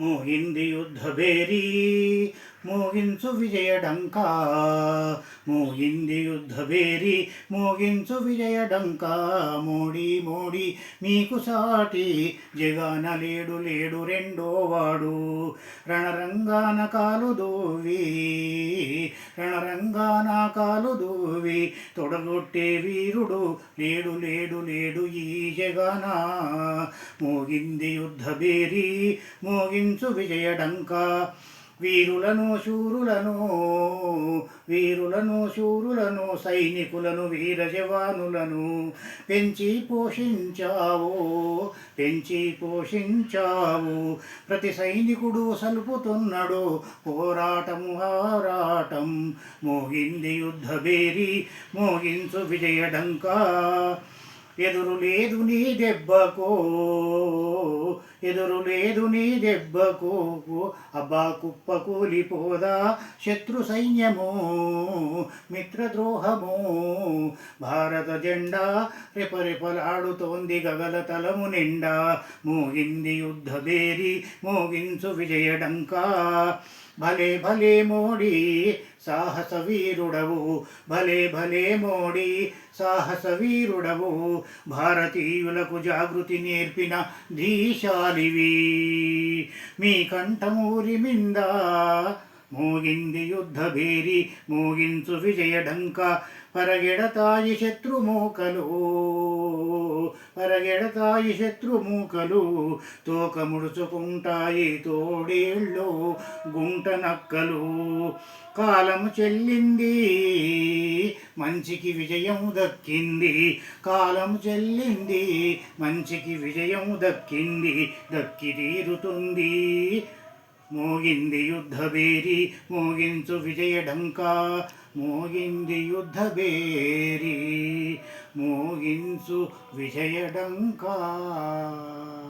మోహింది యుద్ధ బేరీ మోగించు విజయడంకా మోగింది యుద్ధభేరి మోగించు విజయడంక మోడి మోడి మీకు సాటి జగాన లేడు లేడు రెండో వాడు. రణరంగాన కాలు దూవి కాలు దూవి తొడగొట్టే వీరుడు లేడు లేడు లేడు ఈ మోగింది యుద్ధ బేరి మోగించు విజయడంకా. వీరులను శూరులను వీరులను శూరులను సైనికులను వీర జవానులను పెంచి పోషించావు పెంచి పోషించావు. ప్రతి సైనికుడు సలుపుతున్నాడు పోరాటము హారాటం మోగింది యుద్ధ బేరి మోగించు విజయడంకా ఎదురు లేదు నీ దెబ్బకో ఎదురు లేదు నీ దెబ్బకు అబ్బా కుప్ప కూలిపోదా శత్రు సైన్యము మిత్రద్రోహము. భారత జెండా రెపరెపలాడుతోంది గగల తలము నిండా. మోగింది యుద్ధ బేరి మోగించు విజయడంకా భలే భలే మోడీ సాహస వీరుడవు. భలే భలే మోడీ సాహస వీరుడవు. భారతీయులకు జాగృతి నేర్పిన ధీశాలివి మీ కంఠమూరి మింద మోగింది యుద్ధ భేరి మోగించు విజయడంక పరగెడతాయి శత్రుమూకలు పరగెడతాయి శత్రుమూకలు తోక ముడుచుకుంటాయి తోడేళ్ళు గుంట నక్కలు కాలము చెల్లింది మంచికి విజయం దక్కింది. కాలం చెల్లింది మంచికి విజయం దక్కింది. దక్కి తీరుతుంది. మోగింది యుద్ధ బేరి మోగించు విజయడంకా. మోగింది యుద్ధ బేరి మోగించు విజయడంకా.